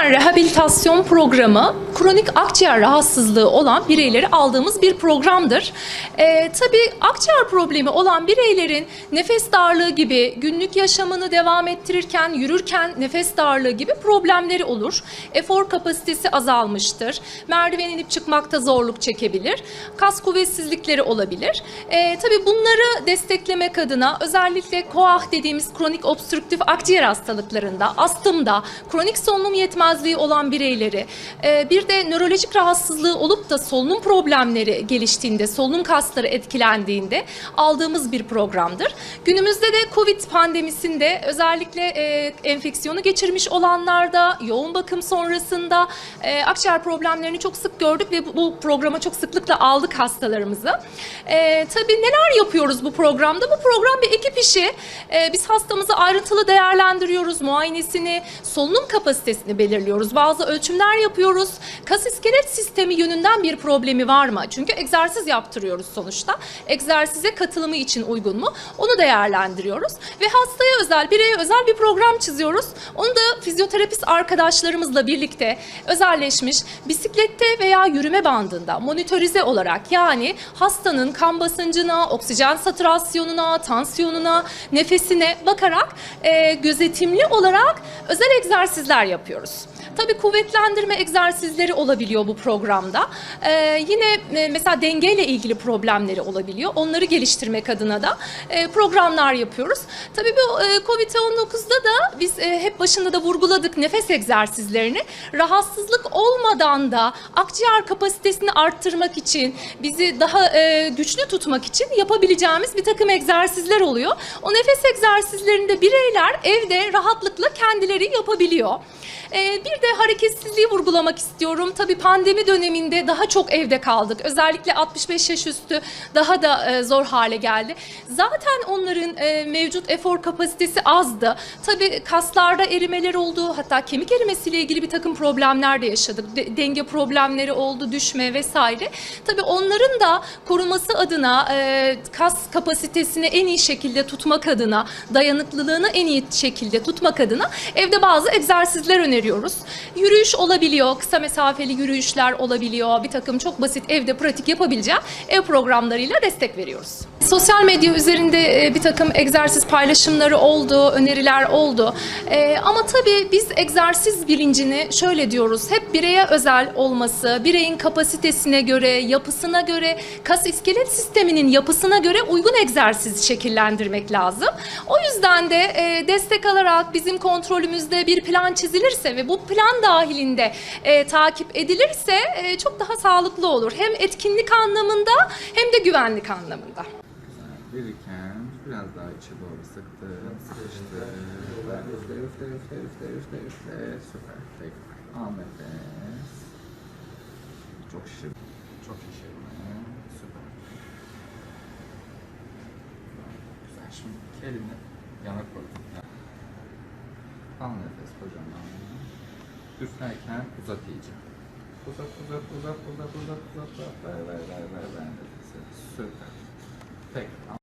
Zaten rehabilitasyon programı kronik akciğer rahatsızlığı olan bireyleri aldığımız bir programdır. Ee, tabii akciğer problemi olan bireylerin nefes darlığı gibi günlük yaşamını devam ettirirken, yürürken nefes darlığı gibi problemleri olur. Efor kapasitesi azalmıştır. Merdiven inip çıkmakta zorluk çekebilir. Kas kuvvetsizlikleri olabilir. Ee, tabii bunları desteklemek adına özellikle KOAH dediğimiz kronik obstrüktif akciğer hastalıklarında, astımda, kronik solunum yetmezliği olan bireyleri, e, bir de nörolojik rahatsızlığı olup da solunum problemleri geliştiğinde, solunum kasları etkilendiğinde aldığımız bir programdır. Günümüzde de Covid pandemisinde özellikle e, enfeksiyonu geçirmiş olanlarda, yoğun bakım sonrasında e, akciğer problemlerini çok sık gördük ve bu, programa çok sıklıkla aldık hastalarımızı. Tabii neler yapıyoruz bu programda? Bu program bir ekip işi. Biz hastamızı ayrıntılı değerlendiriyoruz, muayenesini, solunum kapasitesini belirliyoruz. Bazı ölçümler yapıyoruz. Kas iskelet sistemi yönünden bir problemi var mı? Çünkü egzersiz yaptırıyoruz sonuçta. Egzersize katılımı için uygun mu? Onu değerlendiriyoruz. Ve hastaya özel, bireye özel bir program çiziyoruz. Onu da fizyoterapist arkadaşlarımızla birlikte özelleşmiş bisiklette veya yürüme bandında monitörize olarak yani hastanın kan basıncına, oksijen satürasyonuna, tansiyonuna, nefesine bakarak e, gözetimli olarak özel egzersizler yapıyoruz. Tabii kuvvetlendirme egzersizleri olabiliyor bu programda. Ee, yine e, mesela dengeyle ilgili problemleri olabiliyor. Onları geliştirmek adına da e, programlar yapıyoruz. Tabii bu e, Covid-19'da da biz e, hep başında da vurguladık nefes egzersizlerini. Rahatsızlık olmadan da akciğer kapasitesini arttırmak için, bizi daha güçlü tutmak için yapabileceğimiz bir takım egzersizler oluyor. O nefes egzersizlerinde bireyler evde rahatlıkla kendileri yapabiliyor. Ee, bir de hareketsizliği vurgulamak istiyorum. Tabii pandemi döneminde daha çok evde kaldık. Özellikle 65 yaş üstü daha da e, zor hale geldi. Zaten onların e, mevcut efor kapasitesi azdı. Tabii kaslarda erimeler oldu. Hatta kemik erimesiyle ilgili bir takım problemler de yaşadık. De- denge problemleri oldu, düşme vesaire. Tabii onların da koruması adına e, kas kapasitesini en iyi şekilde tutmak adına, dayanıklılığını en iyi şekilde tutmak adına evde bazı egzersizler öneriyoruz. Yürüyüş olabiliyor, kısa mesafeli yürüyüşler olabiliyor. Bir takım çok basit evde pratik yapabileceği ev programlarıyla destek veriyoruz. Sosyal medya üzerinde e, bir takım egzersiz paylaşımları oldu, öneriler oldu. E, ama tabii biz egzersiz bilincini şöyle diyoruz. Hep bireye özel olması, bireyin kapasitesine göre, yapısına göre, kas iskelet sisteminin yapısına göre uygun egzersiz şekillendirmek lazım. O yüzden de e, destek alarak bizim kontrolümüzde bir plan çizilirse ve bu plan dahilinde takip edilirse çok daha sağlıklı olur. Hem etkinlik anlamında hem de güvenlik anlamında. Verirken biraz daha içe doğru sıktı, sıkıştı. Üfle, üfle, üfle, üfle, üfle, üfle. Süper. Tekrar. Al nefes. Çok şişir. Çok şişirme. Süper. Güzel. Şimdi iki elini yana koy. Al nefes kocaman. Üflerken uzat iyice. Uzat, uzat, uzat, uzat, uzat, uzat, uzat. Ver, ver, ver, ver, ver nefesi. Süper. Tekrar.